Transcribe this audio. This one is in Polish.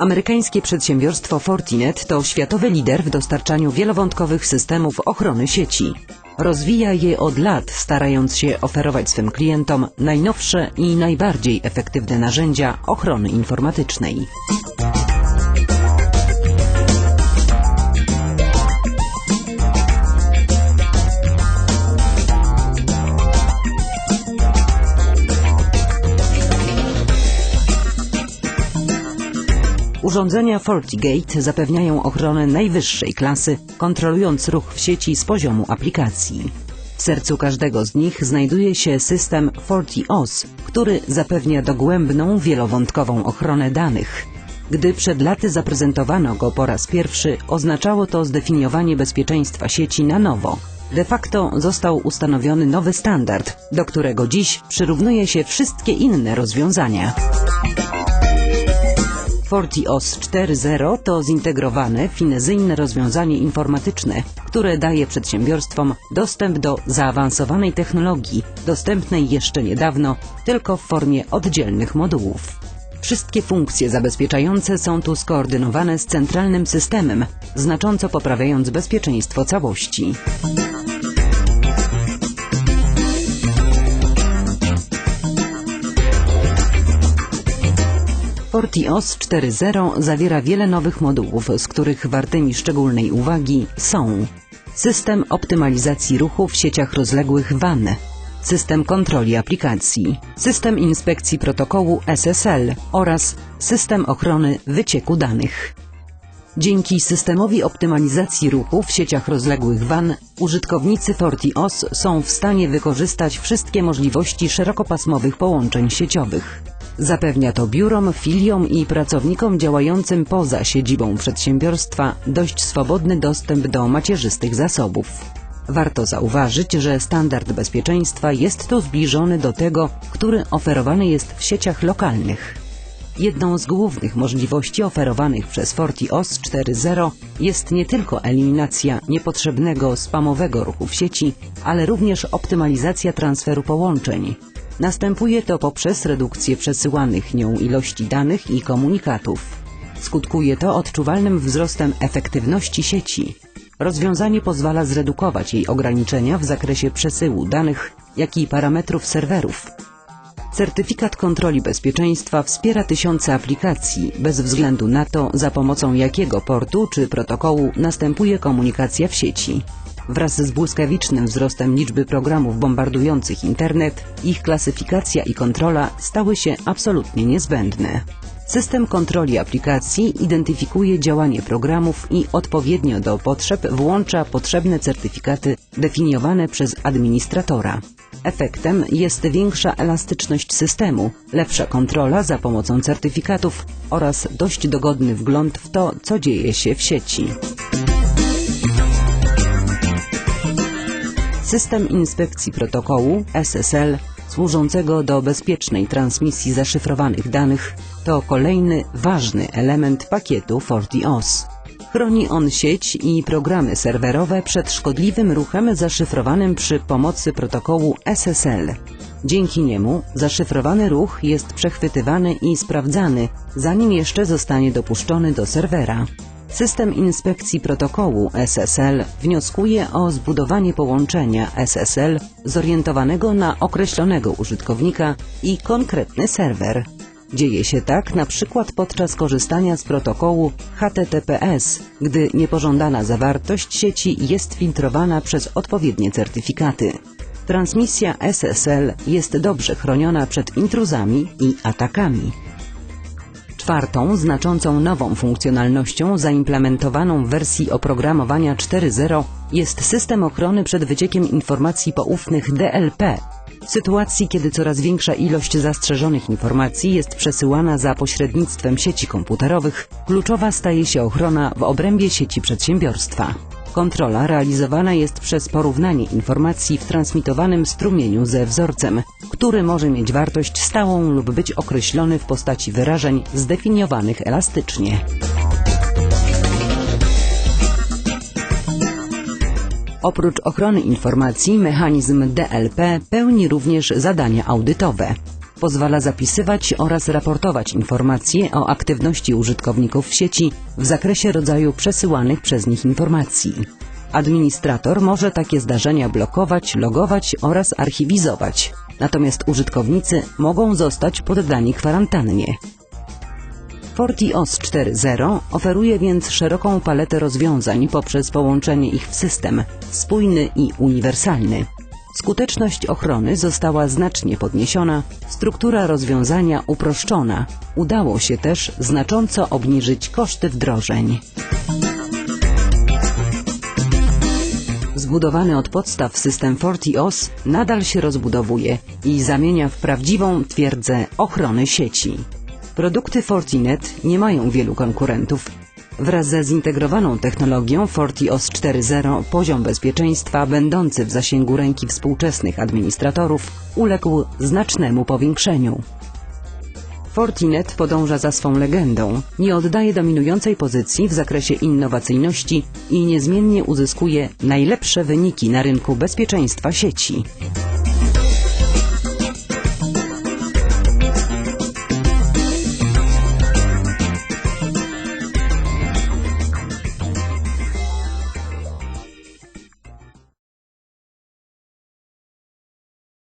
Amerykańskie przedsiębiorstwo Fortinet to światowy lider w dostarczaniu wielowątkowych systemów ochrony sieci. Rozwija je od lat, starając się oferować swym klientom najnowsze i najbardziej efektywne narzędzia ochrony informatycznej. Urządzenia FortiGate zapewniają ochronę najwyższej klasy, kontrolując ruch w sieci z poziomu aplikacji. W sercu każdego z nich znajduje się system FortiOS, który zapewnia dogłębną, wielowątkową ochronę danych. Gdy przed laty zaprezentowano go po raz pierwszy, oznaczało to zdefiniowanie bezpieczeństwa sieci na nowo. De facto został ustanowiony nowy standard, do którego dziś przyrównuje się wszystkie inne rozwiązania. FortiOS 4.0 to zintegrowane, finezyjne rozwiązanie informatyczne, które daje przedsiębiorstwom dostęp do zaawansowanej technologii, dostępnej jeszcze niedawno tylko w formie oddzielnych modułów. Wszystkie funkcje zabezpieczające są tu skoordynowane z centralnym systemem, znacząco poprawiając bezpieczeństwo całości. FortiOS 4.0 zawiera wiele nowych modułów, z których wartymi szczególnej uwagi są system optymalizacji ruchu w sieciach rozległych WAN, system kontroli aplikacji, system inspekcji protokołu SSL oraz system ochrony wycieku danych. Dzięki systemowi optymalizacji ruchu w sieciach rozległych WAN użytkownicy FortiOS są w stanie wykorzystać wszystkie możliwości szerokopasmowych połączeń sieciowych. Zapewnia to biurom, filiom i pracownikom działającym poza siedzibą przedsiębiorstwa dość swobodny dostęp do macierzystych zasobów. Warto zauważyć, że standard bezpieczeństwa jest tu zbliżony do tego, który oferowany jest w sieciach lokalnych. Jedną z głównych możliwości oferowanych przez FortiOS 4.0 jest nie tylko eliminacja niepotrzebnego spamowego ruchu w sieci, ale również optymalizacja transferu połączeń. Następuje to poprzez redukcję przesyłanych nią ilości danych i komunikatów. Skutkuje to odczuwalnym wzrostem efektywności sieci. Rozwiązanie pozwala zredukować jej ograniczenia w zakresie przesyłu danych, jak i parametrów serwerów. Certyfikat kontroli bezpieczeństwa wspiera tysiące aplikacji, bez względu na to, za pomocą jakiego portu czy protokołu następuje komunikacja w sieci. Wraz z błyskawicznym wzrostem liczby programów bombardujących internet, ich klasyfikacja i kontrola stały się absolutnie niezbędne. System kontroli aplikacji identyfikuje działanie programów i odpowiednio do potrzeb włącza potrzebne certyfikaty definiowane przez administratora. Efektem jest większa elastyczność systemu, lepsza kontrola za pomocą certyfikatów oraz dość dogodny wgląd w to, co dzieje się w sieci. System inspekcji protokołu SSL służącego do bezpiecznej transmisji zaszyfrowanych danych to kolejny ważny element pakietu FortiOS. Chroni on sieć i programy serwerowe przed szkodliwym ruchem zaszyfrowanym przy pomocy protokołu SSL. Dzięki niemu zaszyfrowany ruch jest przechwytywany i sprawdzany, zanim jeszcze zostanie dopuszczony do serwera. System inspekcji protokołu SSL wnioskuje o zbudowanie połączenia SSL zorientowanego na określonego użytkownika i konkretny serwer. Dzieje się tak na przykład podczas korzystania z protokołu HTTPS, gdy niepożądana zawartość sieci jest filtrowana przez odpowiednie certyfikaty. Transmisja SSL jest dobrze chroniona przed intruzami i atakami. Czwartą, znaczącą nową funkcjonalnością zaimplementowaną w wersji oprogramowania 4.0 jest system ochrony przed wyciekiem informacji poufnych DLP. W sytuacji, kiedy coraz większa ilość zastrzeżonych informacji jest przesyłana za pośrednictwem sieci komputerowych, kluczowa staje się ochrona w obrębie sieci przedsiębiorstwa. Kontrola realizowana jest przez porównanie informacji w transmitowanym strumieniu ze wzorcem, który może mieć wartość stałą lub być określony w postaci wyrażeń zdefiniowanych elastycznie. Oprócz ochrony informacji, mechanizm DLP pełni również zadania audytowe. Pozwala zapisywać oraz raportować informacje o aktywności użytkowników w sieci w zakresie rodzaju przesyłanych przez nich informacji. Administrator może takie zdarzenia blokować, logować oraz archiwizować. Natomiast użytkownicy mogą zostać poddani kwarantannie. FortiOS 4.0 oferuje więc szeroką paletę rozwiązań poprzez połączenie ich w system spójny i uniwersalny. Skuteczność ochrony została znacznie podniesiona, struktura rozwiązania uproszczona. Udało się też znacząco obniżyć koszty wdrożeń. Zbudowany od podstaw system FortiOS nadal się rozbudowuje i zamienia w prawdziwą twierdzę ochrony sieci. Produkty Fortinet nie mają wielu konkurentów. Wraz ze zintegrowaną technologią FortiOS 4.0 poziom bezpieczeństwa będący w zasięgu ręki współczesnych administratorów uległ znacznemu powiększeniu. Fortinet podąża za swą legendą, nie oddaje dominującej pozycji w zakresie innowacyjności i niezmiennie uzyskuje najlepsze wyniki na rynku bezpieczeństwa sieci.